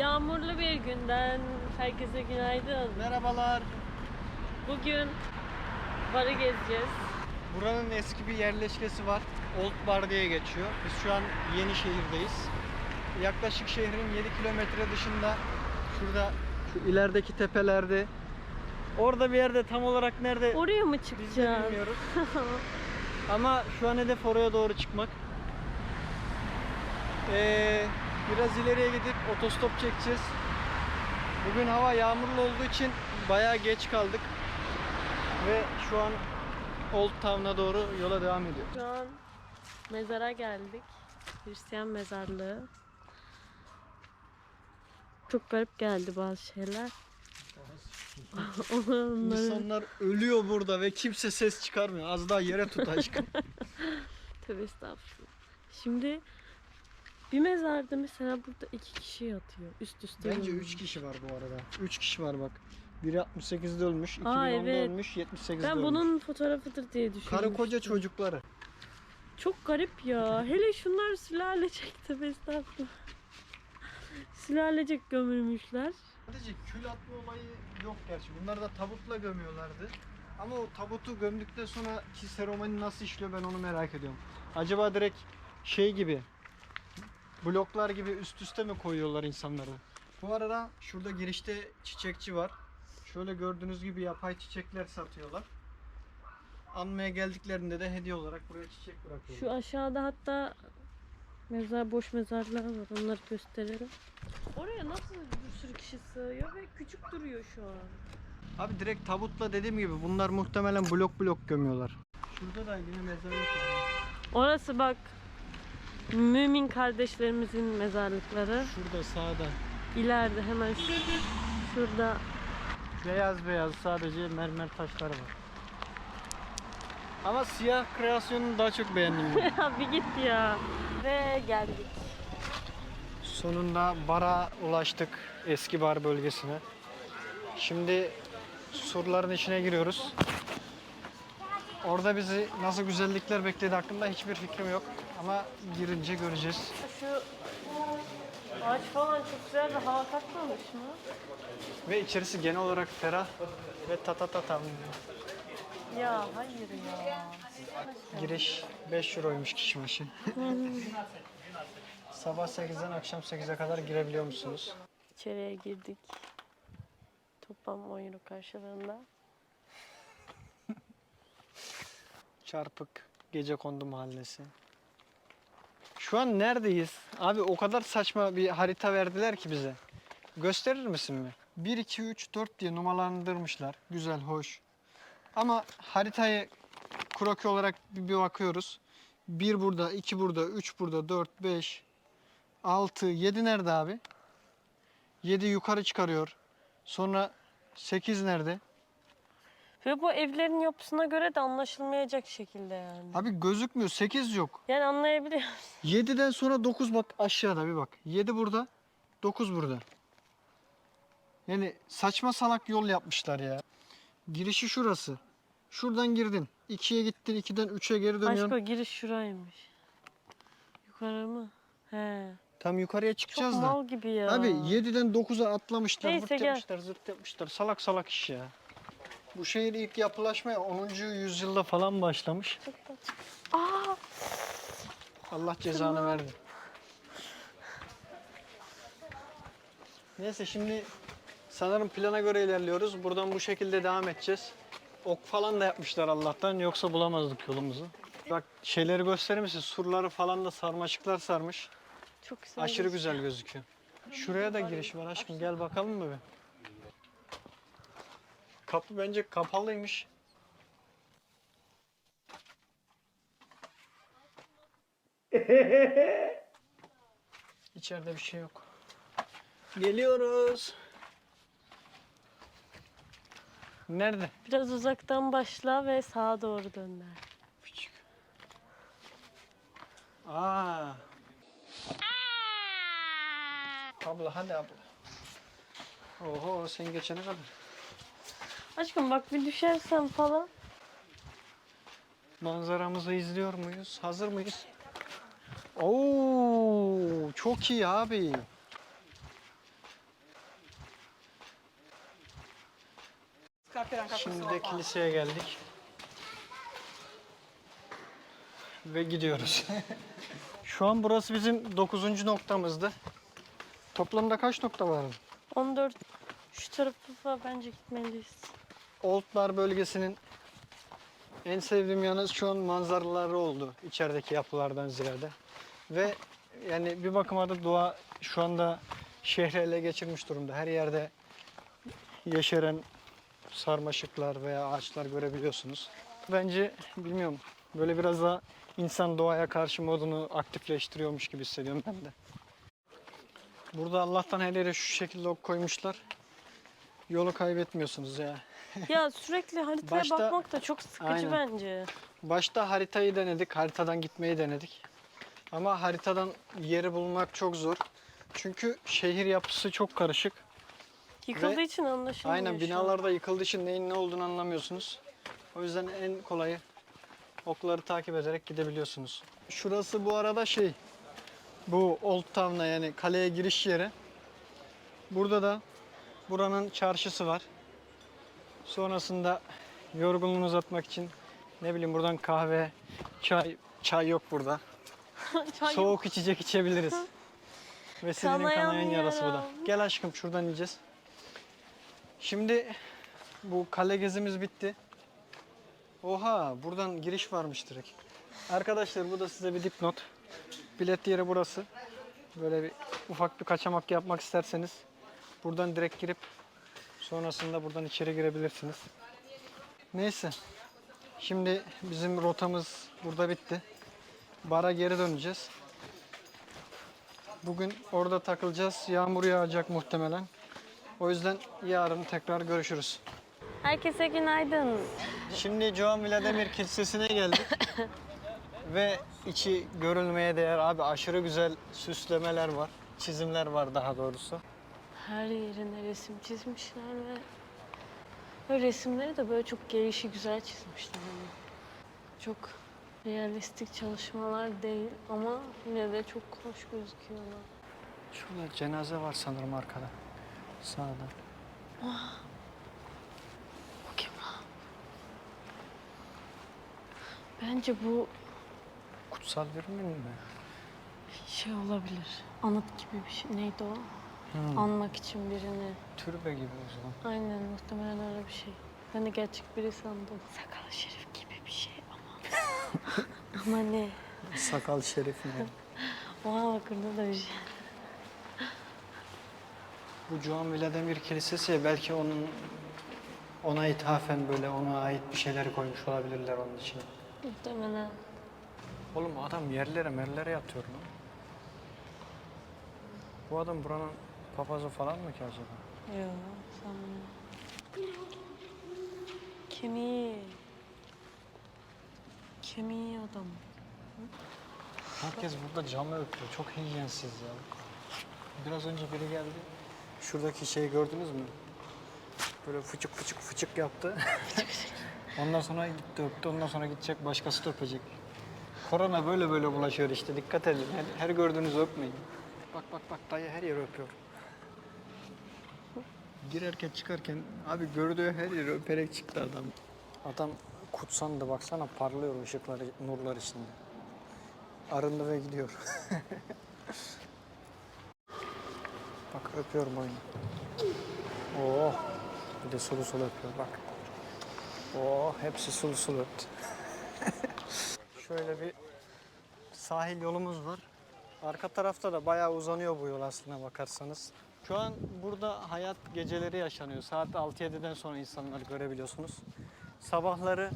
Yağmurlu bir günden herkese günaydın. Merhabalar. Bugün barı gezeceğiz. Buranın eski bir yerleşkesi var. Old Bar diye geçiyor. Biz şu an Yenişehir'deyiz. Yaklaşık şehrin 7 kilometre dışında şurada şu ilerideki tepelerde orada bir yerde tam olarak nerede Oraya mı biz de çıkacağız? bilmiyoruz. Ama şu an hedef oraya doğru çıkmak. Ee, biraz ileriye gidip otostop çekeceğiz. Bugün hava yağmurlu olduğu için bayağı geç kaldık. Ve şu an Old Town'a doğru yola devam ediyor. Şu an mezara geldik. Hristiyan mezarlığı. Çok garip geldi bazı şeyler. Onları İnsanlar ölüyor burada ve kimse ses çıkarmıyor. Az daha yere tut aşkım. Tövbe estağfurullah. Şimdi bir mezarda mesela burada iki kişi yatıyor. Üst üste. Bence ölmüş. 3 kişi var bu arada. 3 kişi var bak. Biri 68'de ölmüş, 2010'da Aa, evet. ölmüş, 78'de Ben ölmüş. bunun fotoğrafıdır diye düşünmüştüm. Karı koca çocukları. Çok garip ya. Hele şunlar sülalecek tabi estağfurullah. Sülalecek gömülmüşler. Sadece kül atma olayı yok gerçi. Bunlar da tabutla gömüyorlardı. Ama o tabutu gömdükten sonra ki seremoni nasıl işliyor ben onu merak ediyorum. Acaba direkt şey gibi bloklar gibi üst üste mi koyuyorlar insanları? Bu arada şurada girişte çiçekçi var. Şöyle gördüğünüz gibi yapay çiçekler satıyorlar. Anmaya geldiklerinde de hediye olarak buraya çiçek bırakıyorlar. Şu aşağıda hatta mezar boş mezarlar var. Onları gösterelim. Oraya nasıl bir sürü kişi sığıyor ve küçük duruyor şu an. Abi direkt tabutla dediğim gibi bunlar muhtemelen blok blok gömüyorlar. Şurada da yine mezarlık var. Orası bak mümin kardeşlerimizin mezarlıkları. Şurada sağda. İleride hemen şu, şurada Beyaz beyaz sadece mermer taşları var. Ama siyah kreasyonunu daha çok beğendim. ya bir git ya. Ve geldik. Sonunda bara ulaştık. Eski bar bölgesine. Şimdi surların içine giriyoruz. Orada bizi nasıl güzellikler bekledi hakkında hiçbir fikrim yok. Ama girince göreceğiz. Şu ağaç falan çok güzel de hava katmamış mı? Ve içerisi genel olarak ferah ve tatatatam. Ya hayır ya. Giriş 5 euroymuş kişi başı. Sabah 8'den akşam 8'e kadar girebiliyor musunuz? İçeriye girdik. Toplam 10 euro karşılığında. Çarpık Gece Kondu Mahallesi. Şu an neredeyiz? Abi o kadar saçma bir harita verdiler ki bize. Gösterir misin mi? 1, 2, 3, 4 diye numaralandırmışlar. Güzel, hoş. Ama haritayı kroki olarak bir, bir bakıyoruz. 1 burada, 2 burada, 3 burada, 4, 5, 6, 7 nerede abi? 7 yukarı çıkarıyor. Sonra 8 nerede? Ve bu evlerin yapısına göre de anlaşılmayacak şekilde yani. Abi gözükmüyor. 8 yok. Yani anlayabiliyor musun? 7'den sonra 9 bak aşağıda bir bak. 7 burada, 9 burada. Yani saçma salak yol yapmışlar ya. Girişi şurası. Şuradan girdin. 2'ye gittin, 2'den 3'e geri dönüyorsun. Aşko giriş şuraymış. Yukarı mı? He. Tam yukarıya Çok çıkacağız da. mal gibi ya. Abi 7'den 9'a atlamışlar, Neyse, vırt gel. yapmışlar, zırt yapmışlar. Salak salak iş ya. Bu şehir ilk yapılaşmaya 10. yüzyılda falan başlamış. Aa, Allah cezanı verdi. Neyse şimdi sanırım plana göre ilerliyoruz. Buradan bu şekilde devam edeceğiz. Ok falan da yapmışlar Allah'tan yoksa bulamazdık yolumuzu. Bak şeyleri gösterir misin? Surları falan da sarmaşıklar sarmış. çok güzel. Aşırı güzel gözüküyor. Şuraya da giriş var aşkım. Gel bakalım mı bir? Kapı bence kapalıymış. İçeride bir şey yok. Geliyoruz. Nerede? Biraz uzaktan başla ve sağa doğru dönler. Küçük. Aa. Abla hadi abla. Oho sen geçene kadar. Aşkım bak bir düşersen falan. Manzaramızı izliyor muyuz? Hazır mıyız? Oo, çok iyi abi. Şimdi de kiliseye geldik. Ve gidiyoruz. Şu an burası bizim 9. noktamızdı. Toplamda kaç nokta var? 14. Şu tarafa bence gitmeliyiz. Old Bar bölgesinin en sevdiğim yanı şu an manzaraları oldu içerideki yapılardan ziyade. Ve yani bir bakıma da doğa şu anda şehri ele geçirmiş durumda. Her yerde yeşeren sarmaşıklar veya ağaçlar görebiliyorsunuz. Bence bilmiyorum böyle biraz daha insan doğaya karşı modunu aktifleştiriyormuş gibi hissediyorum ben de. Burada Allah'tan her yere şu şekilde ok koymuşlar. Yolu kaybetmiyorsunuz ya. ya sürekli haritaya Başta- bakmak da çok sıkıcı Aynen. bence. Başta haritayı denedik, haritadan gitmeyi denedik. Ama haritadan yeri bulmak çok zor. Çünkü şehir yapısı çok karışık. Yıkıldığı Ve- için anlaşılmıyor Aynen şu an. binalarda yıkıldığı için neyin ne olduğunu anlamıyorsunuz. O yüzden en kolayı okları takip ederek gidebiliyorsunuz. Şurası bu arada şey, bu Old Town'a yani kaleye giriş yeri. Burada da buranın çarşısı var. Sonrasında yorgunluğunu uzatmak için ne bileyim buradan kahve, çay, çay yok burada. Çay Soğuk içecek içebiliriz. Vesilenin Kanayan kanayan yarası bu da. Gel aşkım şuradan ineceğiz. Şimdi bu kale gezimiz bitti. Oha buradan giriş varmış direkt. Arkadaşlar bu da size bir dipnot. Bilet yeri burası. Böyle bir ufak bir kaçamak yapmak isterseniz buradan direkt girip sonrasında buradan içeri girebilirsiniz. Neyse. Şimdi bizim rotamız burada bitti. Bara geri döneceğiz. Bugün orada takılacağız. Yağmur yağacak muhtemelen. O yüzden yarın tekrar görüşürüz. Herkese günaydın. Şimdi Joan Vladimir Kilisesi'ne geldik. Ve içi görülmeye değer abi aşırı güzel süslemeler var. Çizimler var daha doğrusu. Her yerine resim çizmişler ve ve resimleri de böyle çok gelişi güzel çizmişler. Yani. Çok realistik çalışmalar değil ama yine de çok hoş gözüküyorlar. Şurada cenaze var sanırım arkada. Sağda. Bakayım lan. Bence bu Kutsal bir mi? şey olabilir. Anıt gibi bir şey. Neydi o? Hmm. Anmak için birini. Türbe gibi o zaman. Aynen muhtemelen öyle bir şey. Ben de gerçek biri sandım. Sakal şerif gibi bir şey ama. ama ne? Sakal şerif mi? Oha bak orada da bir şey. Bu Joan Vladimir Kilisesi belki onun ona ithafen böyle ona ait bir şeyler koymuş olabilirler onun için. Muhtemelen. Oğlum adam yerlere merlere yatıyor lan. Bu adam buranın papazı falan mı ki acaba? Yok sanmıyorum. Kemiği. Kemiği adam. Herkes burada camı öpüyor. Çok hijyensiz ya. Biraz önce biri geldi. Şuradaki şeyi gördünüz mü? Böyle fıçık fıçık fıçık yaptı. ondan sonra gitti öptü. Ondan sonra gidecek başkası da öpecek. Korona böyle böyle bulaşıyor işte. Dikkat edin. Her, her gördüğünüzü öpmeyin. Bak bak bak dayı her yeri öpüyor. Girerken çıkarken abi gördüğü her yeri öperek çıktı adam. Adam kutsandı baksana parlıyor ışıkları, nurlar içinde. Arındı ve gidiyor. bak öpüyorum oyunu. Oh. Bir de sulu sulu öpüyor bak. Oh hepsi sulu sulu öptü. Şöyle bir sahil yolumuz var. Arka tarafta da bayağı uzanıyor bu yol aslına bakarsanız. Şu an burada hayat geceleri yaşanıyor. Saat 6-7'den sonra insanları görebiliyorsunuz. Sabahları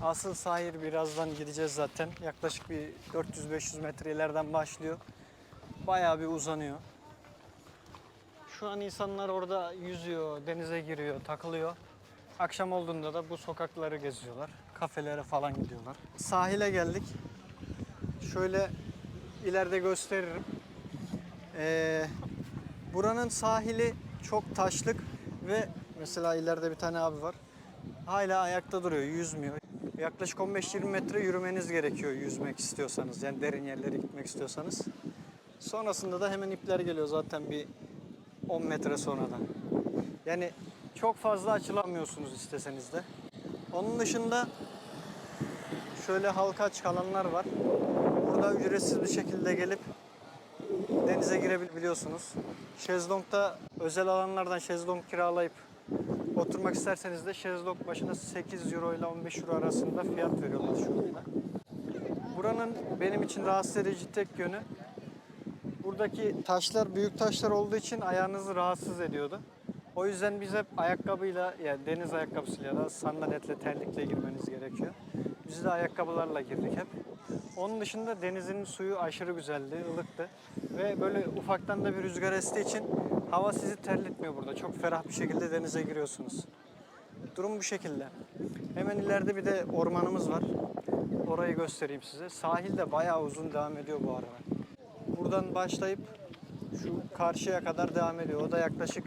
asıl sahil birazdan gideceğiz zaten. Yaklaşık bir 400-500 metre ileriden başlıyor. Bayağı bir uzanıyor. Şu an insanlar orada yüzüyor, denize giriyor, takılıyor. Akşam olduğunda da bu sokakları geziyorlar. Kafelere falan gidiyorlar. Sahile geldik. Şöyle ileride gösteririm. Ee, buranın sahili çok taşlık ve mesela ileride bir tane abi var. Hala ayakta duruyor, yüzmüyor. Yaklaşık 15-20 metre yürümeniz gerekiyor yüzmek istiyorsanız. Yani derin yerlere gitmek istiyorsanız. Sonrasında da hemen ipler geliyor zaten bir 10 metre sonradan. Yani çok fazla açılamıyorsunuz isteseniz de. Onun dışında şöyle halka açık alanlar var. Burada ücretsiz bir şekilde gelip denize girebiliyorsunuz. Şezlong'da özel alanlardan şezlong kiralayıp oturmak isterseniz de şezlong başına 8 euro ile 15 euro arasında fiyat veriyorlar şu anda. Buranın benim için rahatsız edici tek yönü buradaki taşlar büyük taşlar olduğu için ayağınızı rahatsız ediyordu. O yüzden biz hep ayakkabıyla yani deniz ayakkabısıyla ya da sandaletle terlikle girmeniz gerekiyor. Biz de ayakkabılarla girdik hep. Onun dışında denizin suyu aşırı güzeldi, ılıktı. Ve böyle ufaktan da bir rüzgar estiği için hava sizi terletmiyor burada. Çok ferah bir şekilde denize giriyorsunuz. Durum bu şekilde. Hemen ileride bir de ormanımız var. Orayı göstereyim size. Sahil de bayağı uzun devam ediyor bu arada. Buradan başlayıp şu karşıya kadar devam ediyor. O da yaklaşık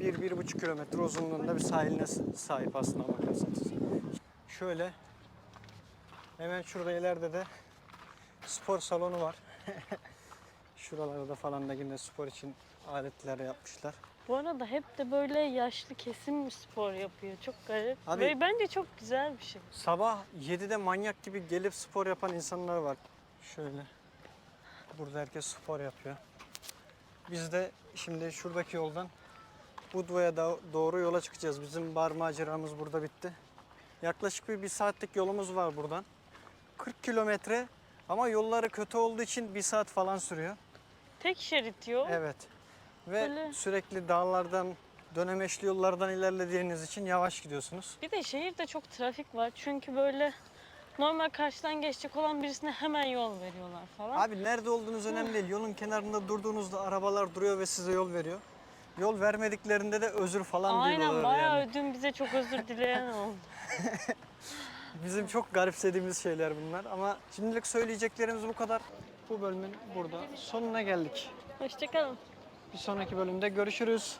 1-1,5 kilometre uzunluğunda bir sahiline sahip aslında bakarsanız. Şöyle hemen şurada ileride de spor salonu var. Şuralarda falan da yine spor için aletler yapmışlar. Bu arada hep de böyle yaşlı kesim spor yapıyor. Çok garip. Abi- Ve bence çok güzel bir şey. Sabah 7'de manyak gibi gelip spor yapan insanlar var. Şöyle. Burada herkes spor yapıyor. Biz de şimdi şuradaki yoldan Budva'ya doğru yola çıkacağız. Bizim bar maceramız burada bitti. Yaklaşık bir, bir saatlik yolumuz var buradan. 40 kilometre ama yolları kötü olduğu için bir saat falan sürüyor. Tek şerit yol. Evet. Ve Böyle- sürekli dağlardan, dönemeçli yollardan ilerlediğiniz için yavaş gidiyorsunuz. Bir de şehirde çok trafik var. Çünkü böyle normal karşıdan geçecek olan birisine hemen yol veriyorlar falan. Abi nerede olduğunuz önemli değil. Yolun kenarında durduğunuzda arabalar duruyor ve size yol veriyor. Yol vermediklerinde de özür falan Aynen diyorlar bayağı yani. dün bize çok özür dileyen oldu. Bizim çok garipsediğimiz şeyler bunlar ama şimdilik söyleyeceklerimiz bu kadar. Bu bölümün burada sonuna geldik. Hoşçakalın. Bir sonraki bölümde görüşürüz.